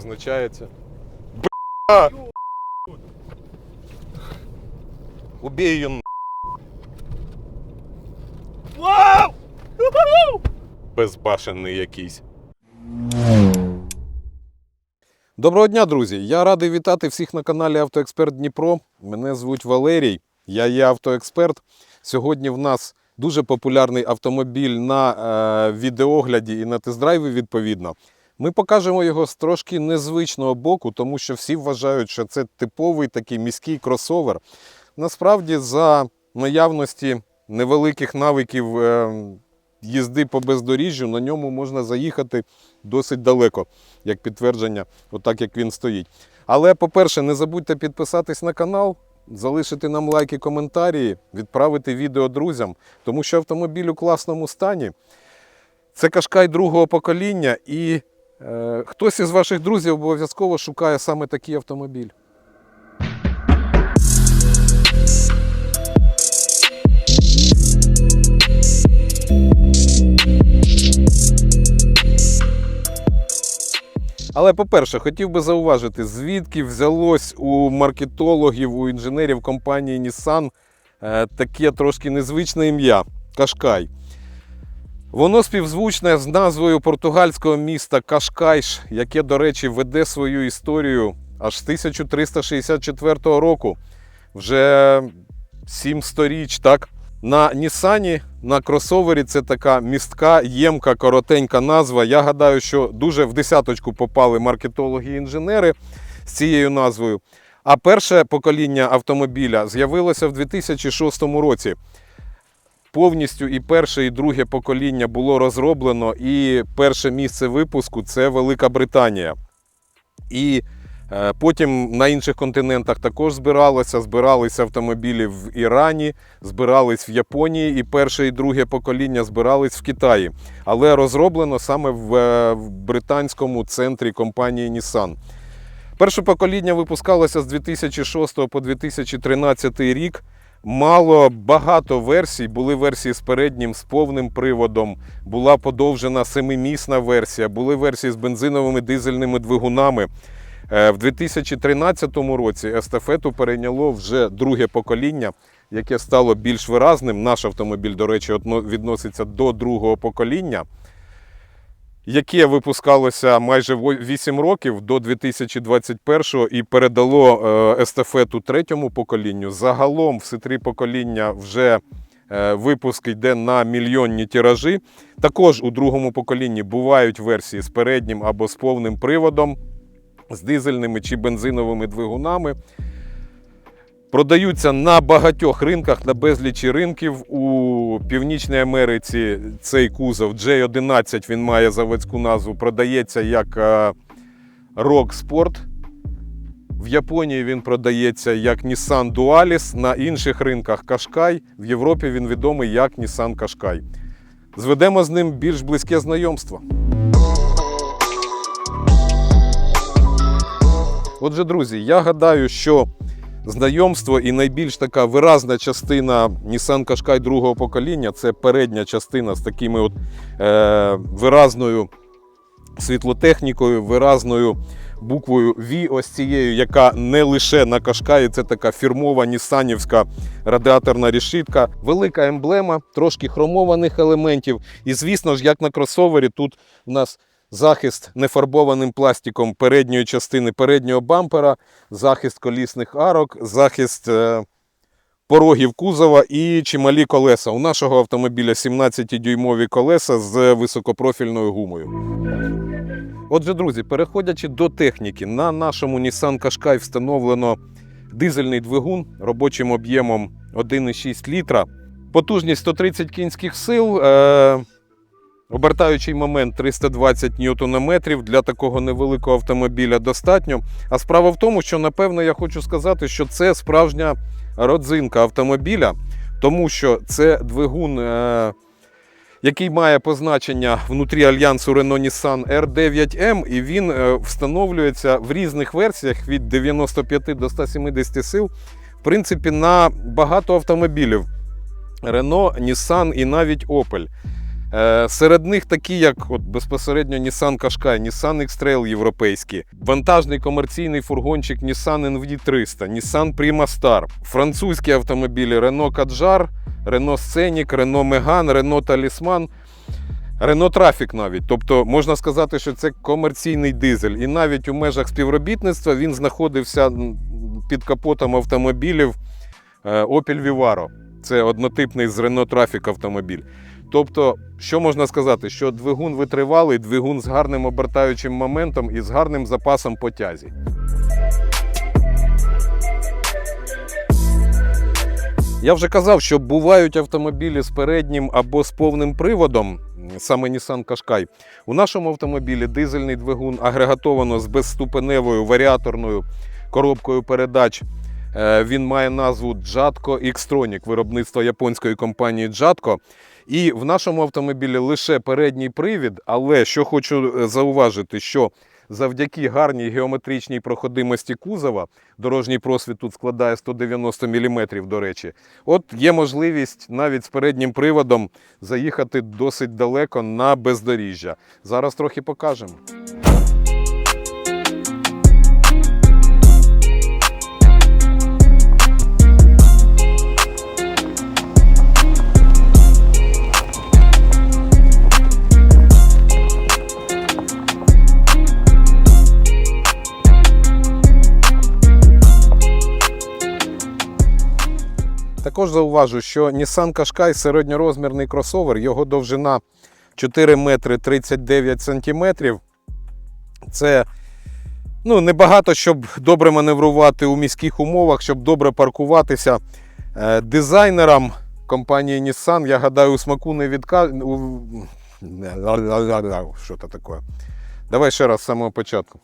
позначається. Бля! Убей її н- Вау! безбашений якийсь. Доброго дня, друзі! Я радий вітати всіх на каналі Автоексперт Дніпро. Мене звуть Валерій, я є автоексперт. Сьогодні в нас дуже популярний автомобіль на е, відеогляді і на тест-драйві відповідно. Ми покажемо його з трошки незвичного боку, тому що всі вважають, що це типовий такий міський кросовер. Насправді, за наявності невеликих навиків е, їзди по бездоріжжю, на ньому можна заїхати досить далеко, як підтвердження, отак як він стоїть. Але, по-перше, не забудьте підписатись на канал, залишити нам лайки, коментарі, відправити відео друзям, тому що автомобіль у класному стані. Це кашкай другого покоління, і хтось із ваших друзів обов'язково шукає саме такий автомобіль. Але, по-перше, хотів би зауважити, звідки взялось у маркетологів, у інженерів компанії Nissan е, таке трошки незвичне ім'я Кашкай. Воно співзвучне з назвою португальського міста Кашкайш, яке, до речі, веде свою історію аж з 1364 року. Вже сім сторіч, так? На Нісані, на кросовері це така містка, ємка, коротенька назва. Я гадаю, що дуже в десяточку попали маркетологи і інженери з цією назвою. А перше покоління автомобіля з'явилося в 2006 році. Повністю і перше, і друге покоління було розроблено, і перше місце випуску це Велика Британія. І е, потім на інших континентах також збиралося. Збиралися автомобілі в Ірані, збирались в Японії, і перше і друге покоління збирались в Китаї. Але розроблено саме е, в британському центрі компанії Nissan. Перше покоління випускалося з 2006 по 2013 рік. Мало багато версій. Були версії з переднім, з повним приводом, була подовжена семимісна версія, були версії з бензиновими дизельними двигунами. Е, В 2013 році естафету перейняло вже друге покоління, яке стало більш виразним. Наш автомобіль, до речі, відноситься до другого покоління, яке випускалося майже во- 8 років до 2021-го і передало е, естафету третьому поколінню. Загалом все три покоління вже е, випуск йде на мільйонні тиражі. Також у другому поколінні бувають версії з переднім або з повним приводом, з дизельними чи бензиновими двигунами. Продаються на багатьох ринках, на безлічі ринків. У Північній Америці цей кузов J11, він має заводську назву, продається як е, Rock Sport. В Японії він продається як Nissan Dualis, на інших ринках Qashqai. В Європі він відомий як Nissan Qashqai. Зведемо з ним більш близьке знайомство. Отже, друзі, я гадаю, що знайомство і найбільш така виразна частина Nissan Qashqai другого покоління це передня частина з такими от, е, виразною світлотехнікою, виразною буквою V, ось цією, яка не лише на Qashqai, це така фірмова нісанівська радіаторна решітка. Велика емблема, трошки хромованих елементів. І, звісно ж, як на кросовері, тут у нас захист нефарбованим пластиком передньої частини переднього бампера, захист колісних арок, захист е, порогів кузова і чималі колеса. У нашого автомобіля 17-дюймові колеса з високопрофільною гумою. Отже, друзі, переходячи до техніки, на нашому Nissan Qashqai встановлено дизельний двигун робочим об'ємом 1,6 літра. Потужність 130 кінських сил. Обертаючий момент 320 ньютонометрів для такого невеликого автомобіля достатньо. А справа в тому, що напевно я хочу сказати, що це справжня родзинка автомобіля, тому що це двигун, е- який має позначення внутрі альянсу Renault Nissan R9M, і він е, встановлюється в різних версіях від 95 до 170 сил, в принципі, на багато автомобілів. Renault, Nissan і навіть Opel. Е, серед них такі, як от безпосередньо Nissan Qashqai, Nissan X-Trail європейський, вантажний комерційний фургончик Nissan NV300, Nissan Prima Star, французькі автомобілі Renault Kadjar, Renault Scenic, Renault Megane, Renault Talisman, Renault Traffic навіть. Тобто можна сказати, що це комерційний дизель. І навіть у межах співробітництва він знаходився під капотом автомобілів е, Opel Vivaro. Це однотипний з Renault Traffic автомобіль. Тобто, що можна сказати, що двигун витривалий, двигун з гарним обертаючим моментом і з гарним запасом по тязі. Я вже казав, що бувають автомобілі з переднім або з повним приводом, саме Nissan Qashqai. У нашому автомобілі дизельний двигун агрегатовано з безступеневою варіаторною коробкою передач. Е, Він має назву Jatco X-Tronic, виробництво японської компанії Jatco. І в нашому автомобілі лише передній привід, але що хочу е, зауважити, що завдяки гарній геометричній проходимості кузова, дорожній просвіт тут складає 190 мм, до речі, от є можливість навіть з переднім приводом заїхати досить далеко на бездоріжжя. Зараз трохи покажемо. Також зауважу, що Nissan Qashqai середньорозмірний кросовер, його довжина 4 метри 39 сантиметрів. Це ну, небагато, щоб добре маневрувати у міських умовах, щоб добре паркуватися. Е, Дизайнерам компанії Nissan, я гадаю, у смаку не відка... у- Що це таке? Давай ще раз з самого початку.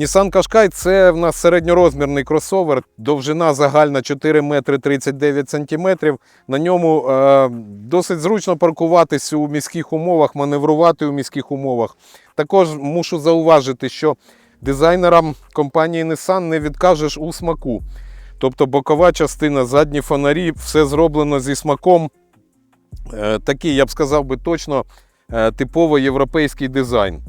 Nissan Qashqai – це в нас середньорозмірний кросовер, довжина загальна 4 метри 39 сантиметрів. На ньому е, досить зручно паркуватись у міських умовах, маневрувати у міських умовах. Також мушу зауважити, що дизайнерам компанії Nissan не відкажеш у смаку. Тобто бокова частина, задні фонарі, все зроблено зі смаком. Е, такий, я б сказав би точно, е, типово європейський дизайн.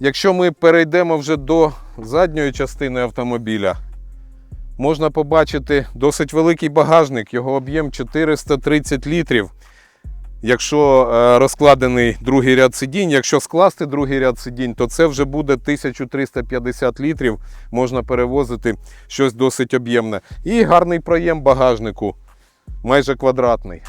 Якщо ми перейдемо вже до задньої частини автомобіля, можна побачити досить великий багажник, його об'єм 430 літрів. Якщо е, розкладений другий ряд сидінь, якщо скласти другий ряд сидінь, то це вже буде 1350 літрів. Можна перевозити щось досить об'ємне. І гарний проєм багажнику, майже квадратний.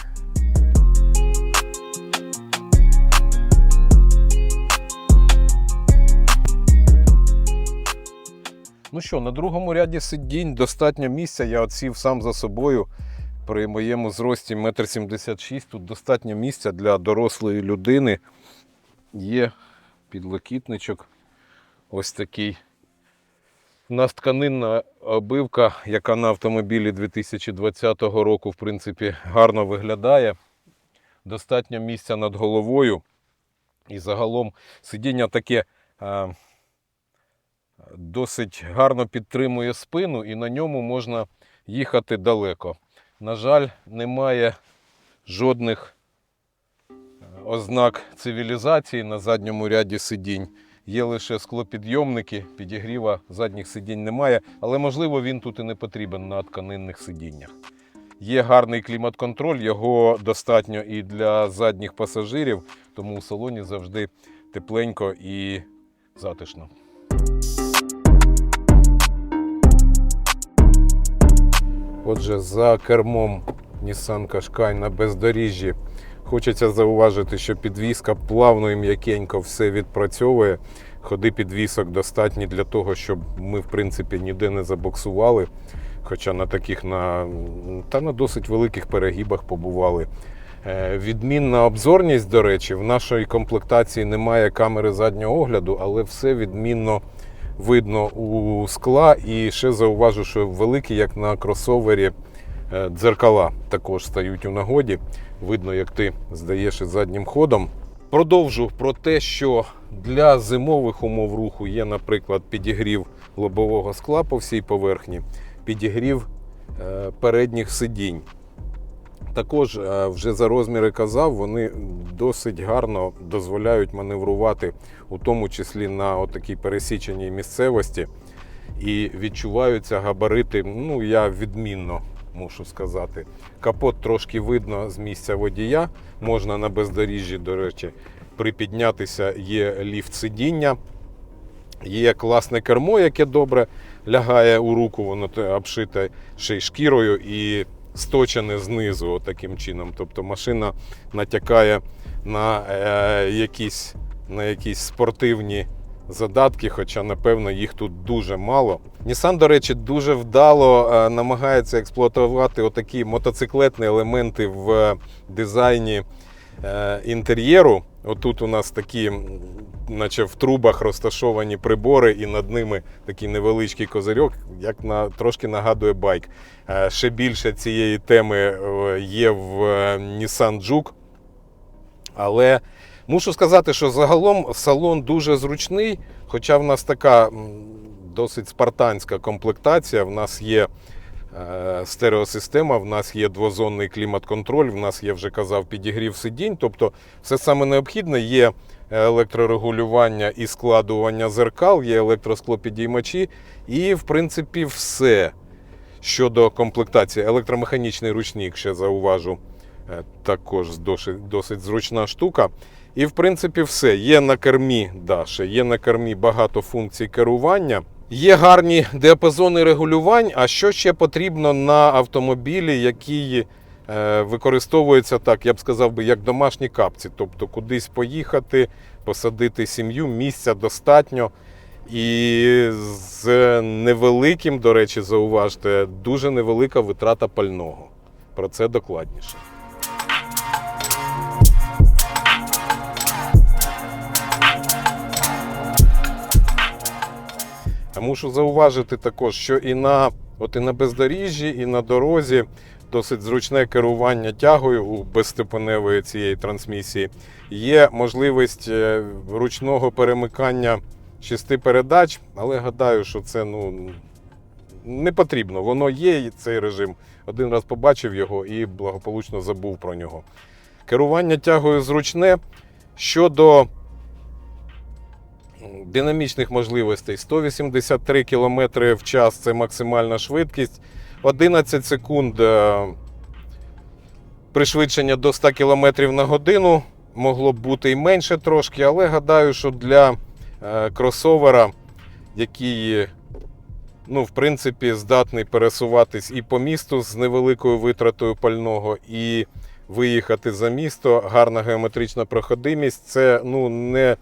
Ну що, на другому ряді сидінь достатньо місця. Я от сів сам за собою. При моєму зрості 1,76 м тут достатньо місця для дорослої людини. Є підлокітничок. Ось такий. У нас тканинна обивка, яка на автомобілі 2020 року, в принципі, гарно виглядає. Достатньо місця над головою. І загалом сидіння таке. Досить гарно підтримує спину і на ньому можна їхати далеко. На жаль, немає жодних е, ознак цивілізації на задньому ряді сидінь. Є лише склопідйомники, підігріва задніх сидінь немає, але можливо він тут і не потрібен на тканинних сидіннях. Є гарний клімат-контроль, його достатньо і для задніх пасажирів, тому в салоні завжди тепленько і затишно. Отже, за кермом Nissan Qashqai на бездоріжжі хочеться зауважити, що підвіска плавно і м'якенько все відпрацьовує. Ходи підвісок достатні для того, щоб ми, в принципі, ніде не забоксували. Хоча на таких на, та на досить великих перегибах побували. Е, Відмінна обзорність, до речі, в нашій комплектації немає камери заднього огляду, але все відмінно видно у скла. І ще зауважу, що великі, як на кросовері, е, дзеркала також стають у нагоді. Видно, як ти здаєш із заднім ходом. Продовжу про те, що для зимових умов руху є, наприклад, підігрів лобового скла по всій поверхні, підігрів е, передніх сидінь. Також е, вже за розміри казав, вони досить гарно дозволяють маневрувати, у тому числі на такій пересіченій місцевості. І відчуваються габарити, ну я відмінно мушу сказати. Капот трошки видно з місця водія. Можна на бездоріжжі, до речі, припіднятися, є ліфт сидіння. Є класне кермо, яке добре лягає у руку, воно обшите ще й шкірою і сточене знизу таким чином. Тобто машина натякає на, е, якісь, на якісь спортивні задатки, хоча, напевно, їх тут дуже мало. Nissan, до речі, дуже вдало е, намагається експлуатувати отакі мотоциклетні елементи в дизайні е, інтер'єру. Отут у нас такі, наче в трубах розташовані прибори, і над ними такий невеличкий козирьок, як на трошки нагадує байк. Е, Ще більше цієї теми е, є в е, Nissan Juke. Але мушу сказати, що загалом салон дуже зручний, хоча в нас така досить спартанська комплектація. В нас є стереосистема, в нас є двозонний клімат-контроль, в нас є, вже казав, підігрів сидінь. Тобто все саме необхідне є електрорегулювання і складування зеркал, є електросклопідіймачі, і, в принципі, все. Щодо комплектації, електромеханічний ручник, ще зауважу, е, також досить, досить зручна штука. І в принципі все. Є на кермі, да, ще є на кермі багато функцій керування. Є гарні діапазони регулювань. А що ще потрібно на автомобілі, які е, використовуються так, я б сказав би, як домашні капці. Тобто кудись поїхати, посадити сім'ю, місця достатньо. І з невеликим, до речі, зауважте, дуже невелика витрата пального. Про це докладніше. Мушу зауважити також, що і на, от і на бездоріжжі, і на дорозі досить зручне керування тягою у безстепеневої цієї трансмісії. Є можливість е, ручного перемикання шести передач, але гадаю, що це ну, не потрібно. Воно є, цей режим. Один раз побачив його і благополучно забув про нього. Керування тягою зручне. Щодо динамічних можливостей 183 км в час це максимальна швидкість. 11 секунд е, пришвидшення до 100 км на годину. Могло б бути і менше трошки, але гадаю, що для е, кросовера, який, ну, в принципі, здатний пересуватись і по місту з невеликою витратою пального, і виїхати за місто, гарна геометрична проходимість. Це ну, не,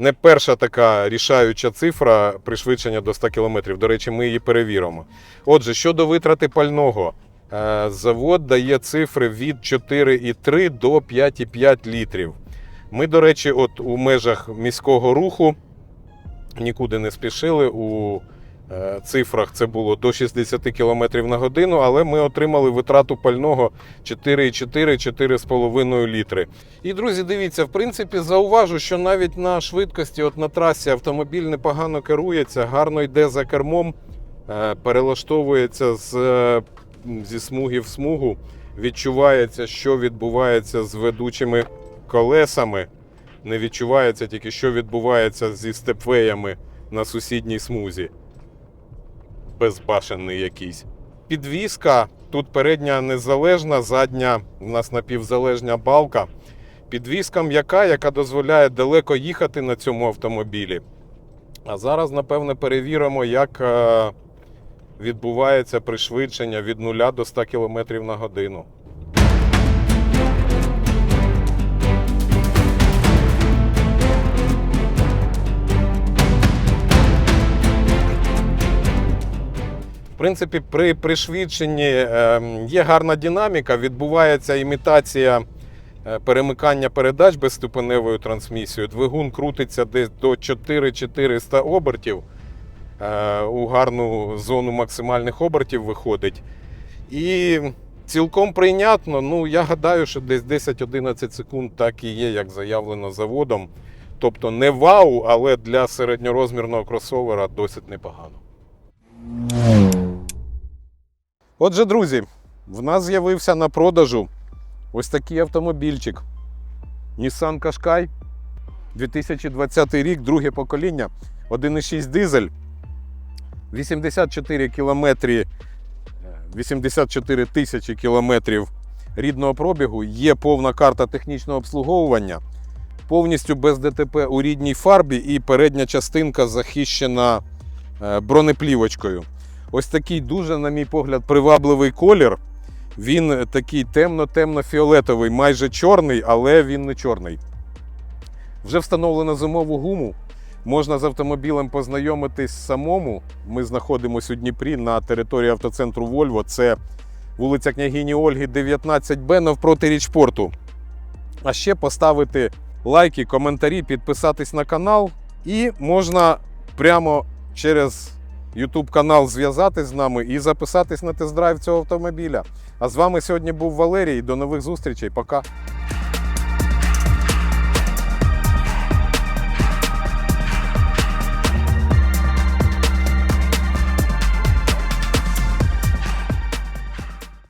не перша така рішаюча цифра пришвидшення до 100 км. До речі, ми її перевіримо. Отже, щодо витрати пального, е, завод дає цифри від 4,3 до 5,5 літрів. Ми, до речі, от у межах міського руху нікуди не спішили. У цифрах це було до 60 км на годину, але ми отримали витрату пального 4,4-4,5 літри. І, друзі, дивіться, в принципі, зауважу, що навіть на швидкості, от на трасі автомобіль непогано керується, гарно йде за кермом, е, перелаштовується з, е, зі смуги в смугу, відчувається, що відбувається з ведучими колесами. Не відчувається тільки, що відбувається зі степвеями на сусідній смузі. Безбашений якийсь. Підвізка. Тут передня незалежна, задня у нас напівзалежна балка. Підвізка м'яка, яка дозволяє далеко їхати на цьому автомобілі. А зараз, напевне, перевіримо, як е, відбувається пришвидшення від 0 до 100 км на годину. Принципі, при пришвидшенні е, є гарна динаміка, відбувається імітація е, перемикання передач безступеневою трансмісією. Двигун крутиться десь до 4400 обертів. Е, у гарну зону максимальних обертів виходить. І цілком прийнятно. Ну, я гадаю, що десь 10-11 секунд так і є, як заявлено заводом. Тобто не вау, але для середньорозмірного кросовера досить непогано. Отже, друзі, в нас з'явився на продажу ось такий автомобільчик. Nissan Qashqai 2020 рік, друге покоління, 1,6 дизель, 84 кілометри, е, 84 тисячі кілометрів рідного пробігу, є повна карта технічного обслуговування, повністю без ДТП у рідній фарбі і передня частинка захищена е, бронеплівочкою. Ось такий дуже, на мій погляд, привабливий колір. Він такий темно-темно-фіолетовий, майже чорний, але він не чорний. Вже встановлено зимову гуму. Можна з автомобілем познайомитись самому. Ми знаходимося у Дніпрі на території автоцентру Вольво. Це вулиця Княгині Ольги, 19Б навпроти річпорту. А ще поставити лайки, коментарі, підписатись на канал. І можна прямо через YouTube канал зв'язатись з нами і записатись на тест-драйв цього автомобіля. А з вами сьогодні був Валерій. До нових зустрічей. Пока.